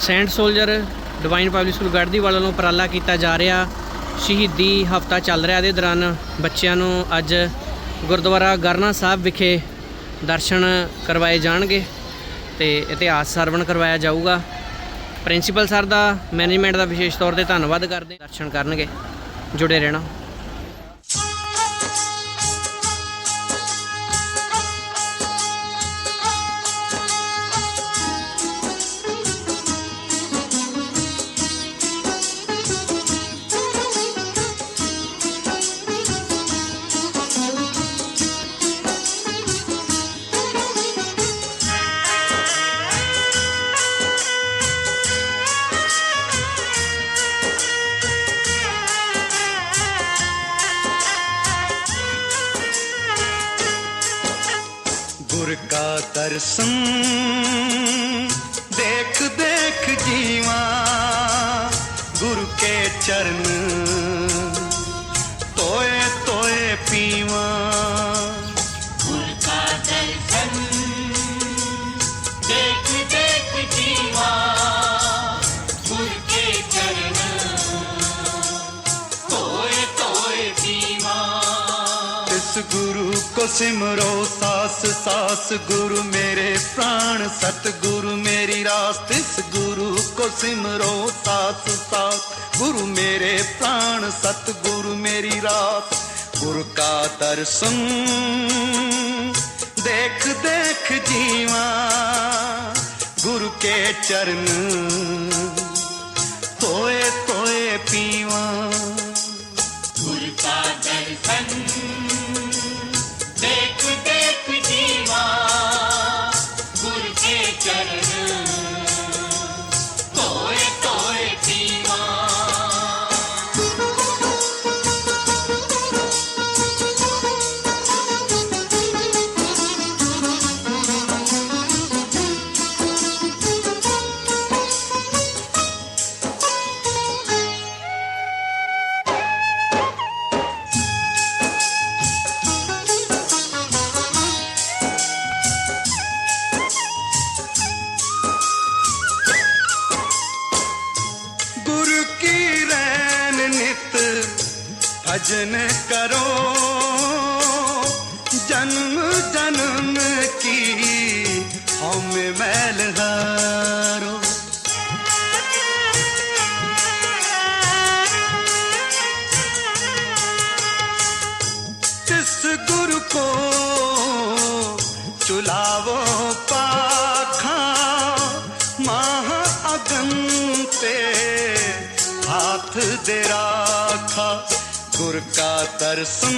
Saint Soldier Divine Public School Gardi ਵੱਲੋਂ ਨੂੰ ਉਪਰਾਲਾ ਕੀਤਾ ਜਾ ਰਿਹਾ। ਸ਼ਹੀਦੀ ਹਫਤਾ ਚੱਲ ਰਿਹਾ ਇਹਦੇ ਦੌਰਾਨ ਬੱਚਿਆਂ ਨੂੰ ਅੱਜ ਗੁਰਦੁਆਰਾ ਗਰਨਾ ਸਾਹਿਬ ਵਿਖੇ ਦਰਸ਼ਨ ਕਰਵਾਏ ਜਾਣਗੇ ਤੇ ਇਤਿਹਾਸ ਸਰਵਣ ਕਰਵਾਇਆ ਜਾਊਗਾ। ਪ੍ਰਿੰਸੀਪਲ ਸਰ ਦਾ ਮੈਨੇਜਮੈਂਟ ਦਾ ਵਿਸ਼ੇਸ਼ ਤੌਰ ਤੇ ਧੰਨਵਾਦ ਕਰਦੇ ਦਰਸ਼ਨ ਕਰਨਗੇ। ਜੁੜੇ ਰਹਿਣਾ। के ਸਿਮਰੋ, ਸਾਸ ਸਾਸ, ਗੁਰੂ ਮੇਰੇ ਪ੍ਰਾਣ ਸਤ ਗੁਰੂ ਮੇਰੀ ਰਾਸ ਤਿਸ ਗੁਰੂ ਕੋ ਸਿਮਰੋ, ਸਾਸ ਸਾਸ, ਗੁਰੂ ਮੇਰੇ ਪ੍ਰਾਣ ਸਤ ਗੁਰੂ ਮੇਰੀ ਰਾਸ। ਗੁਰ ਕਾ ਦਰਸ਼ਨ, ਦੇਖ ਦੇਖ ਜੀਵਾ, ਗੁਰ ਕੇ ਚਰਨ ਤੋਏ ਤੋਏ ਪੀਵਾ। ਗੁਰ ਕਾ ਦਰਸ਼ਨ जन्म जन्म की हम मैल हारो जिस गुरु को चुलावो पाखा महा अगन पे हाथ दे राखा गुर का दर्शन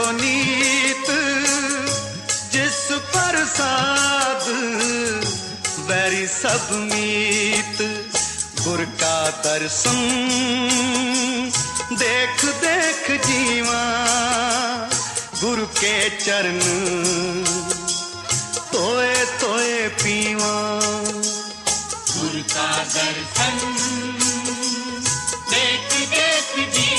ਜੋ ਨੀਤ, ਜਿਸ ਪਰ ਸਾਧ ਵੈਰੀ ਸਭ ਮੀਤ। ਗੁਰ ਕਾ ਦਰਸ਼ਨ, ਦੇਖ ਦੇਖ ਜੀਵਾ, ਗੁਰ ਕੇ ਚਰਨ। ਤੋਏ ਤੋਏ ਪੀਵਾ। ਗੁਰ ਕਾ ਦਰਸ਼ਨ, ਦੇਖ ਦੇਖ ਜੀਵਾ।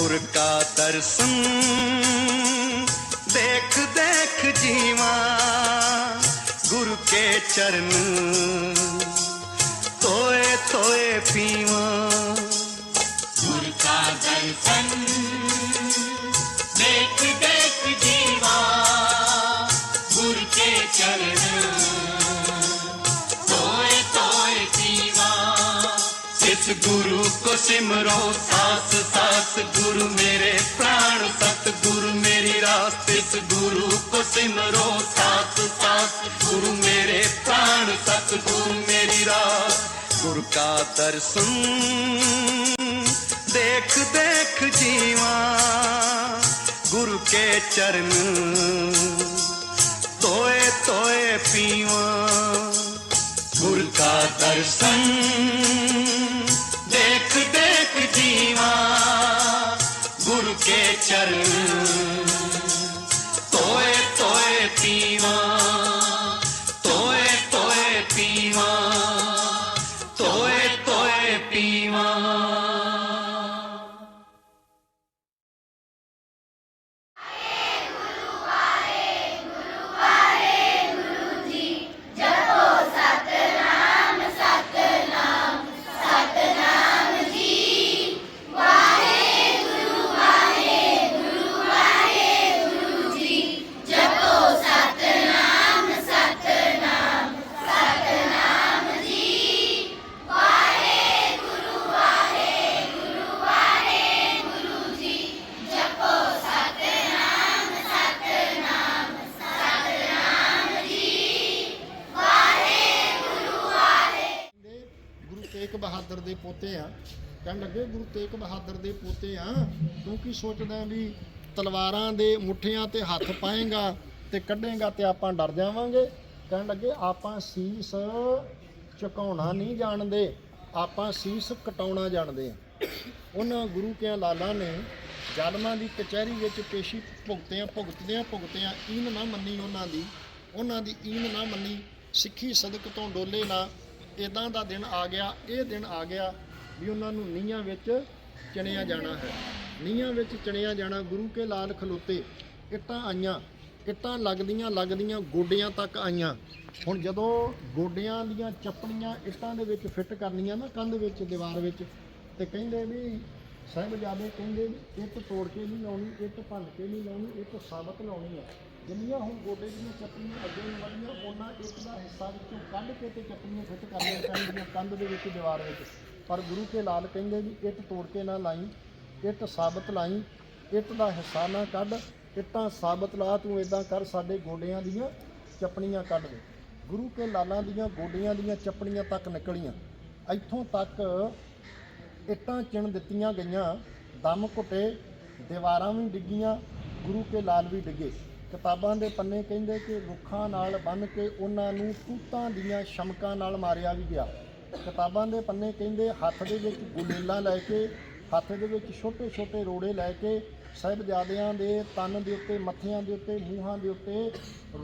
ਫੁਰਕਾ ਤਰਸਨ ਦੇਖ ਦੇਖ ਜੀਵਾ, ਗੁਰ ਕੇ ਚਰਨ ਤੋਏ ਤੋਏ ਪੀਵਾ। ਗੁਰ ਕਾ ਦਰਸ਼ਨ, ਦੇਖ ਦੇਖ ਜੀਵਾ, ਗੁਰ ਕੇ ਚਰਨ। गुरु को सिमरो सास सास गुरु मेरे प्राण सत गुरु मेरी रास इस गुरु को सिमरो सास सास गुरु मेरे प्राण सत गुरु मेरी रास गुरु का दर्शन देख देख जीवा गुरु के चरण तोए तोए पीवा गुरु का दर्शन ਦੇਖ ਦੇਖ ਜੀਵਾ ਗੁਰ ਕੇ ਚਰਨ ਤੋਏ ਤੋਏ ਪੀਵਾ ਕਹਿਣ ਲੱਗੇ, ਗੁਰੂ ਤੇਗ ਬਹਾਦਰ ਦੇ ਪੋਤੇ ਆ, ਤੂੰ ਕੀ ਸੋਚਦਾ ਵੀ ਤਲਵਾਰਾਂ ਦੇ ਮੁੱਠੀਆਂ ਤੇ ਹੱਥ ਪਾਏਗਾ ਤੇ ਕੱਢੇਗਾ ਤੇ ਆਪਾਂ ਡਰ ਜਾਵਾਂਗੇ? ਕਹਿਣ ਲੱਗੇ, ਆਪਾਂ ਸੀਸ ਝੁਕਾਉਣਾ ਨਹੀਂ ਜਾਣਦੇ, ਆਪਾਂ ਸੀਸ ਕਟਾਉਣਾ ਜਾਣਦੇ ਆ। ਉਹਨਾਂ ਗੁਰੂ ਕਿਆਂ ਲਾਲਾਂ ਨੇ ਜ਼ਾਲਮਾਂ ਦੀ ਕਚਹਿਰੀ ਵਿੱਚ ਪੇਸ਼ੀ ਭੁਗਤਿਆਂ, ਭੁਗਤਦਿਆਂ, ਭੁਗਤਿਆਂ ਈਨ ਨਾ ਮੰਨੀ ਉਹਨਾਂ ਦੀ ਉਹਨਾਂ ਦੀ ਈਨ ਨਾ ਮੰਨੀ ਸਿੱਖੀ ਸਦਕ ਤੋਂ ਡੋਲੇ ਨਾ ਇਦਾਂ ਦਾ ਦਿਨ ਆ ਗਿਆ, ਇਹ ਦਿਨ ਆ ਗਿਆ ਵੀ ਉਹਨਾਂ ਨੂੰ ਨੀਹਾਂ ਵਿੱਚ ਚਣਿਆ ਜਾਣਾ ਹੈ। ਨੀਹਾਂ ਵਿੱਚ ਚਣਿਆ ਜਾਣਾ, ਗੁਰੂ ਕੇ ਲਾਲ ਖਲੋਤੇ, ਇੱਟਾਂ ਆਈਆਂ, ਇੱਟਾਂ ਲੱਗਦੀਆਂ ਲੱਗਦੀਆਂ ਗੋਡਿਆਂ ਤੱਕ ਆਈਆਂ। ਹੁਣ ਜਦੋਂ ਗੋਡਿਆਂ ਦੀਆਂ ਚੱਪਣੀਆਂ ਇੱਟਾਂ ਦੇ ਵਿੱਚ ਫਿੱਟ ਕਰਨੀਆਂ ਨਾ, ਕੰਧ ਵਿੱਚ, ਦੀਵਾਰ ਵਿੱਚ, ਤੇ ਕਹਿੰਦੇ ਵੀ ਸਾਹਿਬਜ਼ਾਦੇ ਕਹਿੰਦੇ ਵੀ ਇੱਟ ਤੋੜ ਕੇ ਨਹੀਂ ਲਾਉਣੀ, ਇੱਟ ਭੰਨ ਕੇ ਨਹੀਂ ਲਾਉਣੀ, ਇੱਟ ਸਾਬਤ ਲਾਉਣੀ ਹੈ। ਜਿੰਨੀਆਂ ਹੁਣ ਗੋਡੇ ਦੀਆਂ ਚੱਪਣੀਆਂ ਅੱਗੇ ਨੂੰ ਵਧੀਆਂ ਉਹਨਾਂ ਇੱਟ ਦਾ ਹਿੱਸਾ ਵਿੱਚੋਂ ਕੱਢ ਕੇ ਤੇ ਚੱਪਣੀਆਂ ਫਿੱਟ ਕਰਨੀਆਂ ਪੈਣਗੀਆਂ ਕੰਧ ਦੇ ਵਿੱਚ ਦੀਵਾਰ ਵਿੱਚ। ਪਰ ਗੁਰੂ ਕੇ ਲਾਲ ਕਹਿੰਦੇ ਵੀ ਇੱਟ ਤੋੜ ਕੇ ਨਾ ਲਾਈ, ਇੱਟ ਸਾਬਤ ਲਾਈ, ਇੱਟ ਦਾ ਹਿੱਸਾ ਨਾ ਕੱਢ, ਇੱਟਾਂ ਸਾਬਤ ਲਾ, ਤੂੰ ਇਦਾਂ ਕਰ, ਸਾਡੇ ਗੋਡਿਆਂ ਦੀਆਂ ਚੱਪਣੀਆਂ ਕੱਢ ਦੇ। ਗੁਰੂ ਕੇ ਲਾਲਾਂ ਦੀਆਂ ਗੋਡਿਆਂ ਦੀਆਂ ਚੱਪਣੀਆਂ ਤੱਕ ਨਿਕਲੀਆਂ। ਇੱਥੋਂ ਤੱਕ ਇੱਟਾਂ ਚਿਣ ਦਿੱਤੀਆਂ ਗਈਆਂ, ਦਮ ਘੁੱਟੇ, ਦੀਵਾਰਾਂ ਵੀ ਡਿੱਗੀਆਂ, ਗੁਰੂ ਕੇ ਲਾਲ ਵੀ ਡਿੱਗੇ। ਕਿਤਾਬਾਂ ਦੇ ਪੰਨੇ ਕਹਿੰਦੇ ਕਿ ਰੁੱਖਾਂ ਨਾਲ ਬੰਨ੍ਹ ਕੇ ਉਹਨਾਂ ਨੂੰ ਤੂਤਾਂ ਦੀਆਂ ਸ਼ਮਕਾਂ ਨਾਲ ਮਾਰਿਆ ਵੀ ਗਿਆ। ਕਿਤਾਬਾਂ ਦੇ ਪੰਨੇ ਕਹਿੰਦੇ ਹੱਥ ਦੇ ਵਿੱਚ ਗੁਲੇਲਾਂ ਲੈ ਕੇ, ਹੱਥ ਦੇ ਵਿੱਚ ਛੋਟੇ ਛੋਟੇ ਰੋੜੇ ਲੈ ਕੇ, ਸਾਹਿਬਜ਼ਾਦਿਆਂ ਦੇ ਤਨ ਦੇ ਉੱਤੇ, ਮੱਥਿਆਂ ਦੇ ਉੱਤੇ, ਮੂੰਹਾਂ ਦੇ ਉੱਤੇ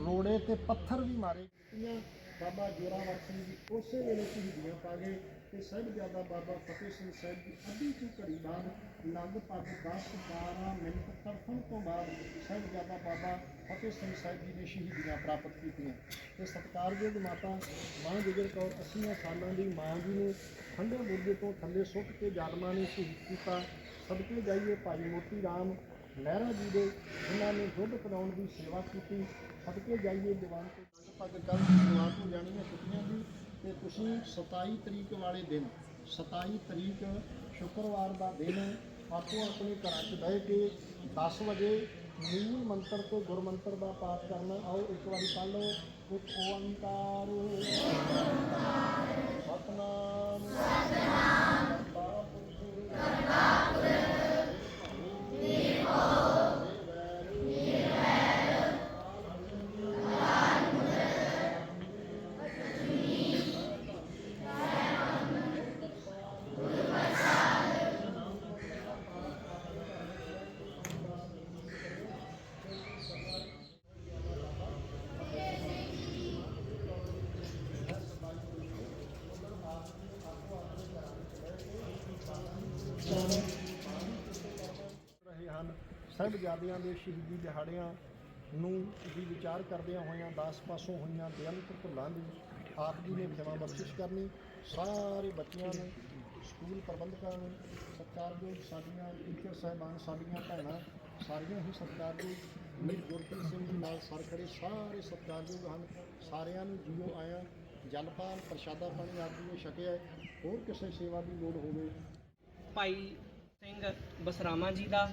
ਰੋੜੇ ਤੇ ਪੱਥਰ ਵੀ ਮਾਰੇ। ਬਾਬਾ ਜੋਰਾਵਰ ਸਿੰਘ ਜੀ ਉਸੇ ਵੇਲੇ ਸ਼ਹੀਦੀਆਂ ਪਾ ਗਏ। ਤੇ ਸਾਹਿਬਜ਼ਾਦਾ ਬਾਬਾ ਫਤਿਹ ਸਿੰਘ ਸਾਹਿਬ ਦੀ ਅੱਧੀ ਤੋਂ ਘੜੀ ਬਾਅਦ ਲਗਭਗ 10 12 ਮਿੰਟ ਤੜਫਣ ਤੋਂ ਬਾਅਦ ਸਾਹਿਬਜ਼ਾਦਾ ਬਾਬਾ ਫਤਿਹ ਸਿੰਘ ਸਾਹਿਬ ਜੀ ਨੇ ਸ਼ਹੀਦੀਆਂ ਪ੍ਰਾਪਤ ਕੀਤੀਆਂ। ਤੇ ਸਤਿਕਾਰਯੋਗ ਮਾਤਾ ਮਾਂ ਗੁਜਰ ਕੌਰ 80 ਸਾਲਾਂ ਦੀ ਮਾਂ ਜੀ ਨੂੰ ਠੰਡੇ ਮੁਰਗੇ ਤੋਂ ਥੱਲੇ ਸੁੱਟ ਕੇ ਜਾਲਮਾਂ ਨੇ ਸ਼ਹੀਦ ਕੀਤਾ। ਸਦਕੇ ਜਾਈਏ ਭਾਈ ਮੋਤੀ ਰਾਮ ਲਹਿਰਾ ਜੀ ਦੇ, ਜਿਨ੍ਹਾਂ ਨੇ ਦੁੱਧ ਪਿਲਾਉਣ ਦੀ ਸੇਵਾ ਕੀਤੀ। ਸਦਕੇ ਜਾਈਏ ਦੀਵਾਨ ਤੋਂ, ਲਗਭਗ ਕੱਲ ਦੀਵਾਨ ਤੋਂ ਜਾਣੀਆਂ ਛੁੱਟੀਆਂ ਦੀ ਤੇ ਤੁਸੀਂ 27 ਤਰੀਕ ਵਾਲੇ ਦਿਨ 27 ਤਰੀਕ ਸ਼ੁੱਕਰਵਾਰ ਦਾ ਦਿਨ ਆਪੋ ਆਪਣੇ ਘਰਾਂ 'ਚ ਬਹਿ ਕੇ 10 ਵਜੇ ਮੂਲ ਮੰਤਰ ਤੇ ਗੁਰਮੰਤਰ ਦਾ ਪਾਠ ਕਰਨਾ। ਆਓ ਇੱਕ ਵਾਰੀ ਪੜ੍ਹ ਲਓ। ਇੱਕ ਓੰਕਾਰ। ਸਤਨਾਮ। ਕਰਤਾ ਪੁਰਖ ਰਹੇ ਹਨ ਸਾਹਿਬਜ਼ਾਦਿਆਂ ਦੇ ਸ਼ਹੀਦੀ ਦਿਹਾੜਿਆਂ ਨੂੰ ਵੀ ਵਿਚਾਰ ਕਰਦਿਆਂ ਹੋਇਆਂ ਦਾਸ ਪਾਸੋਂ ਹੋਈਆਂ ਬੇਅੰਤ ਭੁੱਲਾਂ ਦੀ ਆਪ ਜੀ ਨੇ ਖਿਮਾ ਬਖਸ਼ਿਸ਼ ਕਰਨੀ। ਸਾਰੇ ਬੱਚਿਆਂ ਨੂੰ, ਸਕੂਲ ਪ੍ਰਬੰਧਕਾਂ ਨੂੰ, ਸਤਿਕਾਰਯੋਗ ਸਾਡੀਆਂ ਟੀਚਰ ਸਾਹਿਬਾਨ, ਸਾਡੀਆਂ ਭੈਣਾਂ, ਸਾਰੀਆਂ ਹੀ ਸਤਿਕਾਰਯੋਗ ਵੀਰ ਗੁਰਪ੍ਰੀਤ ਸਿੰਘ ਜੀ ਨਾਲ ਸਰ ਖੜੇ ਸਾਰੇ ਸਤਿਕਾਰਯੋਗ ਹਨ। ਸਾਰਿਆਂ ਨੂੰ ਜੀਓ ਆਇਆਂ, ਜਲਪਾਨ, ਪ੍ਰਸ਼ਾਦਾ ਪਾਣੀ ਆਦਿ ਜੀ ਨੇ ਛਕਿਆ ਹੋਰ ਕਿਸੇ ਸੇਵਾ ਦੀ ਲੋੜ ਹੋਵੇ। ਭਾਈ ਸਿੰਘ ਬਸਰਾਮਾ ਜੀ ਦਾ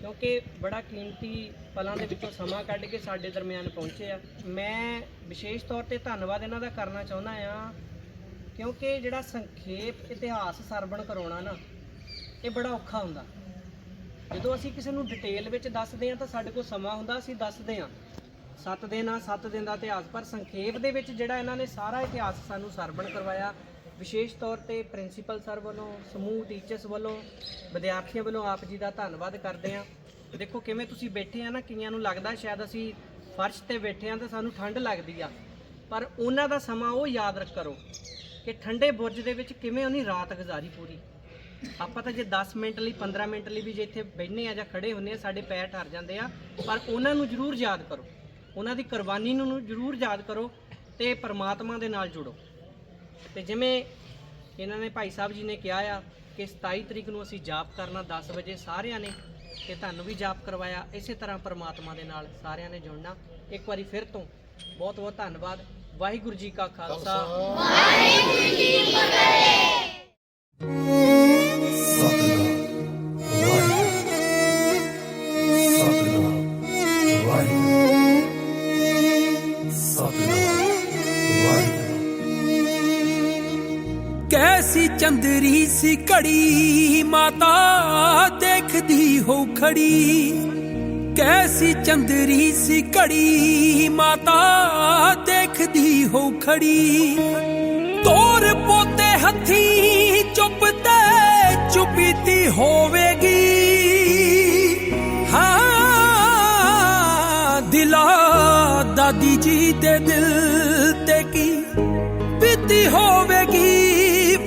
ਕਿਉਂਕਿ ਬੜਾ ਕੀਮਤੀ ਪਲਾਂ ਦੇ ਵਿੱਚੋਂ ਸਮਾਂ ਕੱਢ ਕੇ ਸਾਡੇ ਦਰਮਿਆਨ ਪਹੁੰਚੇ ਆ। ਮੈਂ ਵਿਸ਼ੇਸ਼ ਤੌਰ ਤੇ ਧੰਨਵਾਦ ਇਹਨਾਂ ਦਾ ਕਰਨਾ ਚਾਹੁੰਦਾ ਆ, ਕਿਉਂਕਿ ਜਿਹੜਾ ਸੰਖੇਪ ਇਤਿਹਾਸ ਸਰਵਣ ਕਰਾਉਣਾ ਨਾ, ਇਹ ਬੜਾ ਔਖਾ ਹੁੰਦਾ। ਜਦੋਂ ਅਸੀਂ ਕਿਸੇ ਨੂੰ ਡਿਟੇਲ ਵਿੱਚ ਦੱਸਦੇ ਆ ਤਾਂ ਸਾਡੇ ਕੋਲ ਸਮਾਂ ਹੁੰਦਾ, ਅਸੀਂ ਦੱਸਦੇ ਆ। 7 ਦਿਨ ਆ 7 ਦਿਨ ਦਾ ਇਤਿਹਾਸ, ਪਰ ਸੰਖੇਪ ਦੇ ਵਿੱਚ ਜਿਹੜਾ ਇਹਨਾਂ ਨੇ ਸਾਰਾ ਇਤਿਹਾਸ ਸਾਨੂੰ ਸਰਵਣ ਕਰਵਾਇਆ ਵਿਸ਼ੇਸ਼ ਤੌਰ ਤੇ ਪ੍ਰਿੰਸੀਪਲ ਸਰ ਵੱਲੋਂ, ਸਮੂਹ ਟੀਚਰਸ ਵੱਲੋਂ, ਵਿਦਿਆਰਥੀਆਂ ਵੱਲੋਂ ਆਪ ਜੀ ਦਾ ਧੰਨਵਾਦ ਕਰਦੇ ਆ ਦੇਖੋ ਕਿਵੇਂ ਤੁਸੀਂ ਬੈਠੇ ਆ ਨਾ, ਕਈਆਂ ਨੂੰ ਲੱਗਦਾ ਸ਼ਾਇਦ ਅਸੀਂ ਫਰਸ਼ ਤੇ ਬੈਠੇ ਆ ਤਾਂ ਸਾਨੂੰ ਠੰਡ ਲੱਗਦੀ ਆ। ਪਰ ਉਹਨਾਂ ਦਾ ਸਮਾਂ ਉਹ ਯਾਦ ਰੱਖ ਕਰੋ ਕਿ ਠੰਡੇ ਬੁਰਜ ਦੇ ਵਿੱਚ ਕਿਵੇਂ ਉਹਨੀ ਰਾਤ ਗੁਜ਼ਾਰੀ ਪੂਰੀ। ਆਪਾਂ ਤਾਂ ਜੇ 10 ਮਿੰਟ ਲਈ 15 ਮਿੰਟ ਲਈ ਵੀ ਜੇ ਇੱਥੇ ਬੈਠਨੇ ਆ ਜਾਂ ਖੜੇ ਹੁੰਨੇ ਆ, ਸਾਡੇ ਪੈਰ ਠਰ ਜਾਂਦੇ ਆ। ਪਰ ਉਹਨਾਂ ਨੂੰ ਜ਼ਰੂਰ ਯਾਦ ਕਰੋ। ਉਹਨਾਂ ਦੀ ਕੁਰਬਾਨੀ ਨੂੰ ਜ਼ਰੂਰ ਯਾਦ ਕਰੋ ਤੇ ਪਰਮਾਤਮਾ ਦੇ ਨਾਲ ਜੁੜੋ। ਤੇ ਜਿਵੇਂ ਇਹਨਾਂ ਨੇ ਭਾਈ ਸਾਹਿਬ ਜੀ ਨੇ ਕਿਹਾ ਆ ਕਿ 27 ਤਰੀਕ ਨੂੰ ਅਸੀਂ ਜਾਪ ਕਰਨਾ 10 ਵਜੇ ਸਾਰਿਆਂ ਨੇ ਤੇ ਤੁਹਾਨੂੰ ਵੀ ਜਾਪ ਕਰਵਾਇਆ, ਇਸੇ ਤਰ੍ਹਾਂ ਪਰਮਾਤਮਾ ਦੇ ਨਾਲ ਸਾਰਿਆਂ ਨੇ ਜੁੜਨਾ। ਇੱਕ ਵਾਰੀ ਫਿਰ ਤੋਂ ਬਹੁਤ ਬਹੁਤ ਧੰਨਵਾਦ। ਵਾਹਿਗੁਰੂ ਜੀ ਕਾ ਖਾਲਸਾ। ਸਤਿਨਾਮ ਕੈਸੀ ਸੀ ਘੜੀ, ਮਾਤਾ ਦੇਖਦੀ ਹੋ ਖੜੀ। ਕੈਸੀ ਚੰਦਰੀ ਸੀ ਘੜੀ, ਮਾਤਾ ਦੇਖਦੀ ਹੋ ਖੜੀ। ਤੋਰ ਪੋਤੇ ਹੱਥੀ ਚੁੱਪ ਤੇ ਚੁਪੀਤੀ ਹੋਵੇਗੀ। ਹਾਂ, ਦਿਲਾ ਦਾਦੀ ਜੀ ਦੇ ਦਿਲ ਤੇ ਕੀ ਬੀਤੀ ਹੋਵੇਗੀ।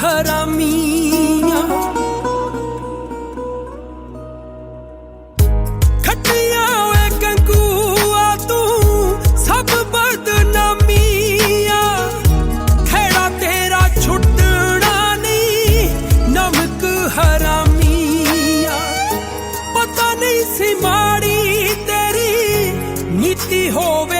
ਹਰਾਮੀਆਂ। ਖੱਟੀਆਂ ਤੂੰ, ਸਭ ਬਦਨਾਮੀਆਂ। ਖੇੜਾ ਤੇਰਾ ਛੁੱਟਣਾ ਨਹੀਂ, ਨਮਕ ਹਰਾਮੀਆਂ। ਪਤਾ ਨਹੀਂ ਸੀ ਮਾੜੀ ਤੇਰੀ, ਨੀਤੀ ਹੋਵੇ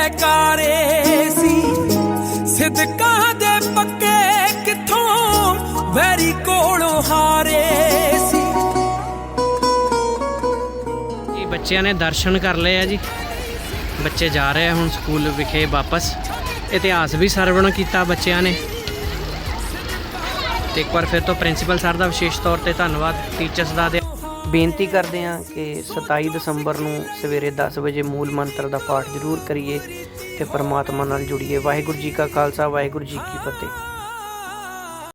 ਜੈਕਾਰੇ ਸੀ। ਸਿੱਧਕਾਂ ਦੇ ਪੱਕੇ ਕਿੱਥੋਂ? ਵੈਰੀ ਕੋਲੋਂ ਹਾਰੇ ਸੀ। ਜੀ ਬੱਚਿਆਂ ਨੇ ਦਰਸ਼ਨ ਕਰ ਲਏ ਆ ਜੀ। ਬੱਚੇ ਜਾ ਰਹੇ ਆ ਹੁਣ ਸਕੂਲ ਵਿਖੇ ਵਾਪਸ। ਇਤਿਹਾਸ ਵੀ ਸਰਵਣ ਕੀਤਾ ਬੱਚਿਆਂ ਨੇ। ਤੇ ਇੱਕ ਵਾਰ ਫਿਰ ਤੋਂ ਪ੍ਰਿੰਸੀਪਲ ਸਰ ਦਾ ਵਿਸ਼ੇਸ਼ ਤੌਰ ਤੇ ਧੰਨਵਾਦ, ਟੀਚਰਸ ਦਾ ਬੇਨਤੀ ਕਰਦੇ ਹਾਂ ਕਿ 27 ਦਸੰਬਰ ਨੂੰ ਸਵੇਰੇ 10 ਵਜੇ ਮੂਲ ਮੰਤਰ ਦਾ ਪਾਠ ਜ਼ਰੂਰ ਕਰੀਏ ਤੇ ਪਰਮਾਤਮਾ ਨਾਲ ਜੁੜੀਏ। ਵਾਹਿਗੁਰੂ ਜੀ ਕਾ ਖਾਲਸਾ, ਵਾਹਿਗੁਰੂ ਜੀ ਕੀ ਫਤਿਹ।